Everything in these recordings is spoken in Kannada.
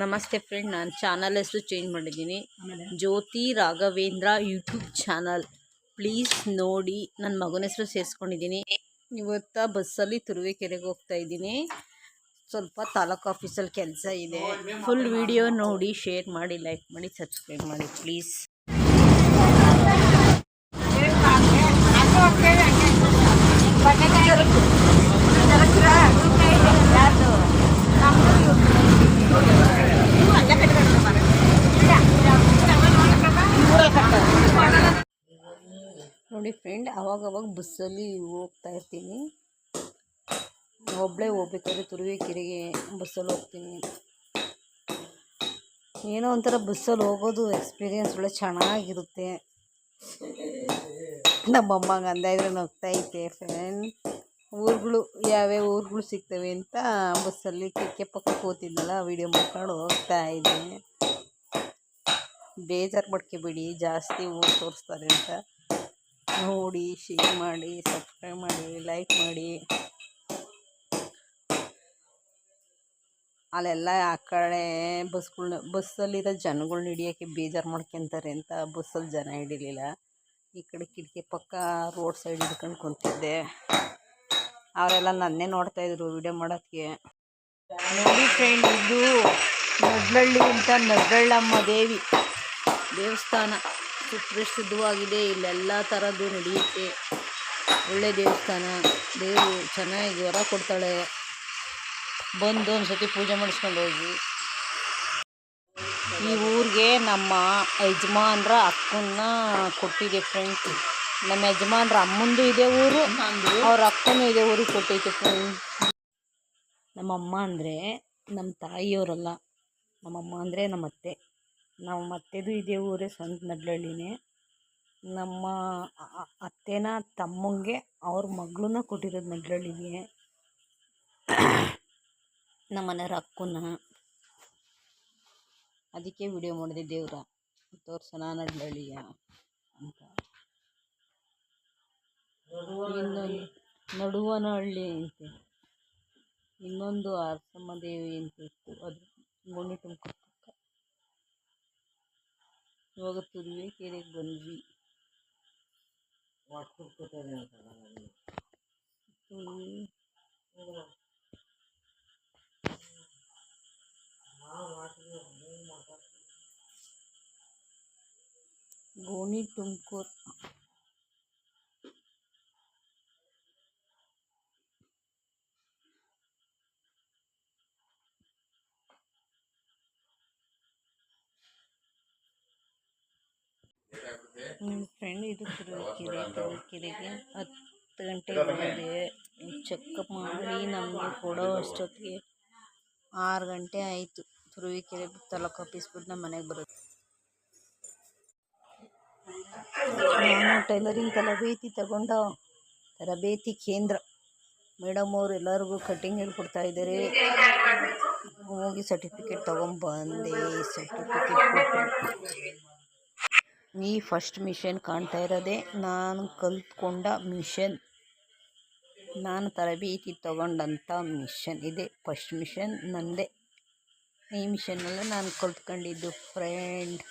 ನಮಸ್ತೆ ಫ್ರೆಂಡ್ ನಾನು ಚಾನಲ್ ಹೆಸರು ಚೇಂಜ್ ಮಾಡಿದ್ದೀನಿ. Jyothi Raghavendra YouTube channel please ನೋಡಿ ನನ್ನ ಮಗನ ಹೆಸರು ಸೇರಿಸ್ಕೊಂಡಿದ್ದೀನಿ. ಇವತ್ತು ಬಸ್ಸಲ್ಲಿ ತುರುವೇಕೆರೆಗೆ ಹೋಗ್ತಾ ಇದ್ದೀನಿ. ಸ್ವಲ್ಪ ತಾಲೂಕು ಆಫೀಸಲ್ಲಿ ಕೆಲಸ ಇದೆ. ಫುಲ್ ವಿಡಿಯೋ ನೋಡಿ ಶೇರ್ ಮಾಡಿ ಲೈಕ್ ಮಾಡಿ ಸಬ್ಸ್ಕ್ರೈಬ್ ಮಾಡಿ ಪ್ಲೀಸ್ ನೋಡಿ ಫ್ರೆಂಡ್ ಅವಾಗವಾಗ ಬಸ್ಸಲ್ಲಿ ಹೋಗ್ತಾ ಇರ್ತೀನಿ. ಒಬ್ಬಳೇ ಹೋಗ್ಬೇಕಾದ್ರೆ ತುರುವೇಕೆರೆಗೆ ಬಸ್ಸಲ್ಲಿ ಹೋಗ್ತೀನಿ. ಏನೋ ಒಂಥರ ಬಸ್ಸಲ್ಲಿ ಹೋಗೋದು ಎಕ್ಸ್ಪೀರಿಯನ್ಸ್ ಒಳ್ಳೆ ಚೆನ್ನಾಗಿರುತ್ತೆ. ನಮ್ಮಮ್ಮಂಗೆ ಅಂದಾಯಿದ್ರೆ ನಗ್ತೈತೆ ಫ್ರೆಂಡ್ ಊರುಗಳು, ಯಾವ್ಯಾವ ಊರುಗಳು ಸಿಗ್ತವೆ ಅಂತ ಬಸ್ಸಲ್ಲಿ ಕಿಕ್ಕೆ ಪಕ್ಕ ಕೂತಿದ್ದಲ್ಲ ವೀಡಿಯೋ ಮಾಡ್ಕೊಂಡು ಹೋಗ್ತಾ ಇದ್ದೀನಿ ಬೇಜಾರು ಮಾಡ್ಕೊಬೇಡಿ, ಜಾಸ್ತಿ ಊರು ತೋರಿಸ್ತಾರೆ ಅಂತ. ನೋಡಿ ಶೇರ್ ಮಾಡಿ ಸಬ್ಸ್ಕ್ರೈಬ್ ಮಾಡಿ ಲೈಕ್ ಮಾಡಿ. ಅಲ್ಲೆಲ್ಲ ಆ ಕಡೆ ಬಸ್ಗಳ್ನ, ಬಸ್ಸಲ್ಲಿರೋ ಜನಗಳ್ನ ಹಿಡಿಯೋಕ್ಕೆ ಬೇಜಾರು ಮಾಡ್ಕೊಂತಾರೆ ಅಂತ ಬಸ್ಸಲ್ಲಿ ಜನ ಹಿಡಿಲಿಲ್ಲ. ಈ ಕಡೆ ಕಿಟಕಿ ಪಕ್ಕ ರೋಡ್ ಸೈಡ್ ಹಿಡ್ಕೊಂಡು ಕುಂತಿದ್ದೆ. ಅವರೆಲ್ಲ ನನ್ನೇ ನೋಡ್ತಾಯಿದ್ರು ವಿಡಿಯೋ ಮಾಡೋಕ್ಕೆ. ನೋಡಿ ಫ್ರೆಂಡ್ ಇದು ನಡ್ಲಳ್ಳಿ ಅಂತ ನಡ್ರಳ್ಳಮ್ಮ ದೇವಿ ದೇವಸ್ಥಾನ. ಸುಪ್ರಸಿದ್ಧವಾಗಿದೆ. ಇಲ್ಲೆಲ್ಲ ಥರದ್ದು ನಡೆಯುತ್ತೆ. ಒಳ್ಳೆ ದೇವಸ್ಥಾನ. ದೇವರು ಚೆನ್ನಾಗಿ ವರ ಕೊಡ್ತಾಳೆ. ಬಂದು ಒಂದು ಸತಿ ಪೂಜೆ ಮಾಡಿಸ್ಕೊಂಡು ಹೋಗಿ. ಈ ಊರಿಗೆ ನಮ್ಮ ಯಜಮಾನ್ರ ಅಕ್ಕನ್ನ ಕೊಟ್ಟಿದೆ ಫ್ರೆಂಡ್ಸ್ ನಮ್ಮ ಯಜಮಾನ್ರ ಅಮ್ಮಂದು ಇದೆ ಊರು. ಅವ್ರ ಅಕ್ಕನೂ ಇದೆ ಊರಿಗೆ ಕೊಟ್ಟೈತೆ ಫ್ರೆಂಡ್ ನಮ್ಮಮ್ಮ ಅಂದರೆ ನಮ್ಮ ತಾಯಿಯವರಲ್ಲ. ನಮ್ಮಮ್ಮ ಅಂದರೆ ನಮ್ಮ ಅತ್ತೆ ನಮ್ಮ ಮತ್ತೆದು ಇದೇ ಊರೇ ಸ್ವಂತ ನಡ್ಲಳ್ಳಿನೇ. ನಮ್ಮ ಅತ್ತೆನ ತಮ್ಮಂಗೆ ಅವ್ರ ಮಗಳನ್ನ ಕೊಟ್ಟಿರೋದು ನಡ್ಲಳ್ಳಿಗೆ ನಮ್ಮ ಮನೆಯವ್ರ ಅಕ್ಕನ. ಅದಕ್ಕೆ ವಿಡಿಯೋ ಮಾಡಿದೆ, ದೇವ್ರ ತೋರ್ಸೋಣ ನಡ್ಲಳ್ಳಿಯ ಅಂತ. ಇನ್ನೊಂದು ನಡುವನಹಳ್ಳಿ ಅಂತೆ. ಇನ್ನೊಂದು ಆರ್ಸಮ್ಮ ದೇವಿ ಅಂತ ಇತ್ತು. ಅದು ಗುಣಿ ತುಮಕೂರು ಪಕ್ಕ ಇವಾಗ ತುರುವೇಕೆರೆಗೆ ಬಂದ್ವಿ ತುರುವೆ ಗೋಣಿ ತುಮಕೂರು ನನ್ನ ಫ್ರೆಂಡ್ ಇದು ತುರುವೇಕೆರೆ ತುರುವೇಕೆರೆಗೆ ಹತ್ತು ಗಂಟೆಗೆ ಬಂದೆ ಚೆಕಪ್ ಮಾಡಿ ನಮಗೆ ಕೊಡೋ ಅಷ್ಟೊತ್ತಿಗೆ ಆರು ಗಂಟೆ ಆಯಿತು. ತುರುವೇಕೆರೆ ತಾಲೂಕು ಆಫೀಸ್ ನಮ್ಮ ಮನೆಗೆ ಬರುತ್ತೆ ನಾನು ಟೈಲರಿಂಗ್ ತರಬೇತಿ ತಗೊಂಡ ತರಬೇತಿ ಕೇಂದ್ರ. ಮೇಡಮ್ ಅವರು ಎಲ್ಲರಿಗೂ ಕಟಿಂಗ್ ಹೇಳ್ಕೊಡ್ತಾ ಇದ್ದಾರೆ ಹೋಗಿ ಸರ್ಟಿಫಿಕೇಟ್ ತೊಗೊಂಬಂದೆ ಸರ್ಟಿಫಿಕೇಟ್ ಕೊಟ್ಟು. ಈ ಫಸ್ಟ್ ಮಿಷನ್ ಕಾಣ್ತಾ ಇರೋದೇ ನಾನು ಕಲ್ತ್ಕೊಂಡ ಮಿಷನ್. ನಾನು ತರಬೇತಿ ತಗೊಂಡಂಥ ಮಿಷನ್. ಇದೆ ಫಸ್ಟ್ ಮಿಷನ್, ನಂದೇ. ಈ ಮಿಷನ್ನೆಲ್ಲ ನಾನು ಕಲ್ತ್ಕೊಂಡಿದ್ದು ಫ್ರೆಂಡ್.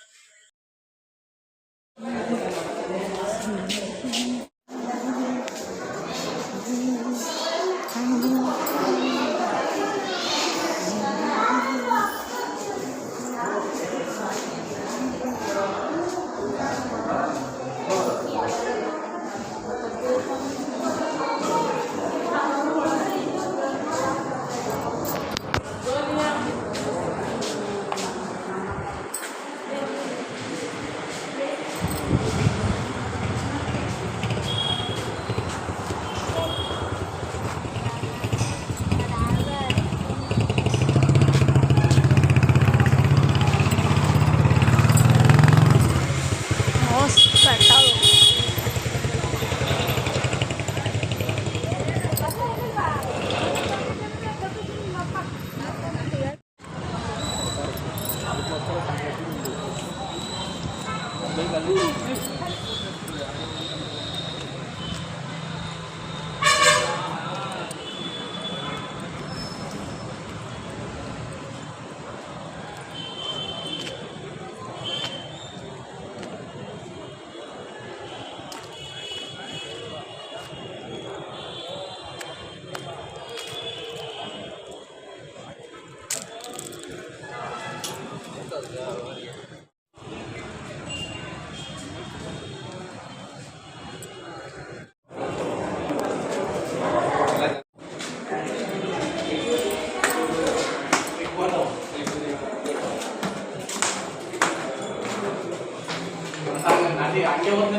ಅಲ್ಲಿ ಹಂಗೆ ಒಂದು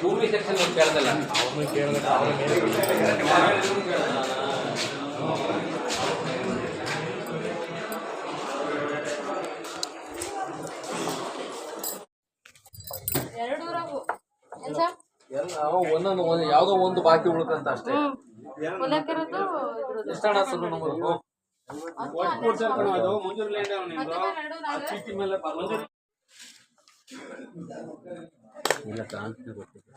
ಭೂಮಿ ಸೆಕ್ಷನ್ ಕೇಳ್ದಲ್ಲ? ಅವ್ರನ್ನ ಕೇಳಿದ್ರೆ ಒಂದೊಂದು ಒಂದು ಒಂದು ಬಾಕಿ ಉಳ್ಕಂತ ಅಷ್ಟೇ. ಹೊಲಕ್ಕಿರೋದು ಇದ್ರದ್ದು ಎಷ್ಟಣ್ಣ ಸರ್ ನಮ್ಮದು ಇಲ್ಲ ಕಾಣ್ತದೆ ಗೊತ್ತಿಲ್ಲ